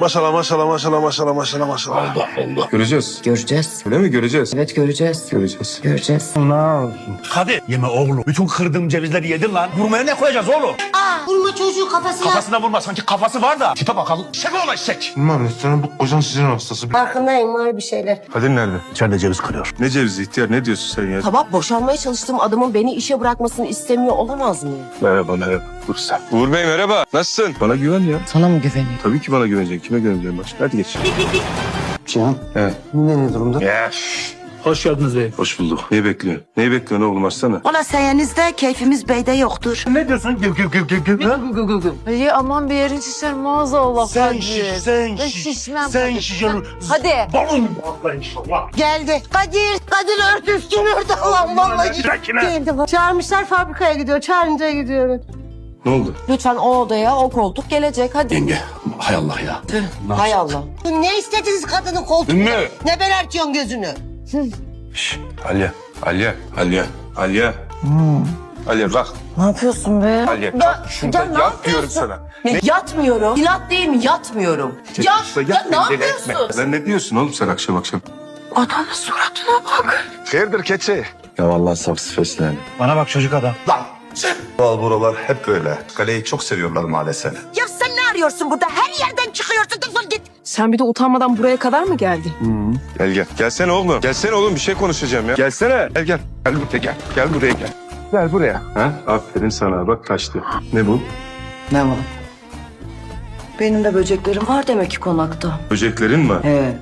Maşallah maşallah maşallah maşallah maşallah maşallah. Allah Allah. Göreceğiz. Göreceğiz. Öyle mi göreceğiz? Evet göreceğiz. Göreceğiz. Göreceğiz. Hadi yeme oğlum. Bütün kırdığım cevizleri yedin lan. Vurmaya ne koyacağız oğlum? Vurma çocuğu kafasına. Kafasına vurma sanki kafası var da. Tipe bakalım. Şaka ola şek. Bilmem ne bu kocan sizin hastası. Farkındayım var bir şeyler. Kadir nerede? İçeride ceviz kırıyor. Ne cevizi ihtiyar ne diyorsun sen ya? Sabah boşanmaya çalıştığım adamın beni işe bırakmasını istemiyor olamaz mı? Merhaba merhaba. Dur sen. Uğur Bey merhaba. Nasılsın? Bana güven ya. Sana mı güveniyor? Tabii ki bana güveneceksin. Kime güveneceğim başka? Hadi geç. Cihan. Evet. Ne ne durumda? Ya. Hoş geldiniz bey. Hoş bulduk. Neyi bekliyorsun? Neyi bekliyorsun oğlum açsana. Ola sayenizde keyfimiz beyde yoktur. Ne diyorsun? Gül gül gül gül gül. Ali aman bir yerin şişer maazallah Sen Kadir. şiş, sen Ben şiş. şişmem Sen şiş. Hadi. Balon inşallah. Geldi. Kadir, Kadir ört üstünü ört. Allah'ım vallahi. Sakine. Geldi. Çağırmışlar fabrikaya gidiyor. Çağırınca gidiyorum. Ne oldu? Lütfen o odaya o koltuk gelecek hadi. Yenge. Hay Allah ya. Hay Allah. Ne istediniz kadının koltuğunu? Ümmü. Ne belertiyorsun gözünü? Şşş. Aliye. Aliye. Aliye. Aliye. Aliye bak. Ne yapıyorsun be? Aliye kalk şurada ne yat diyorum yapıyorsun? sana. Ne? Yatmıyorum. İnat değil mi? Yatmıyorum. Ya, İşte ya ne beni deli yapıyorsun? Sen ne diyorsun oğlum sen akşam akşam? Adamın suratına bak. Hayırdır keçi? Ya vallahi saksı fesleğeni. Bana bak çocuk adam. Lan. Doğal buralar hep böyle. Kaleyi çok seviyorlar maalesef. Ya arıyorsun burada? Her yerden çıkıyorsun. Defol git. Sen bir de utanmadan buraya kadar mı geldin? Gel gel. Gelsene oğlum. Gelsene oğlum bir şey konuşacağım ya. Gelsene. Gel gel. Gel buraya gel. Gel buraya gel. Gel buraya. Ha? Aferin sana. Bak kaçtı. Ne bu? Ne var? Benim de böceklerim var demek ki konakta. Böceklerin mi? Evet.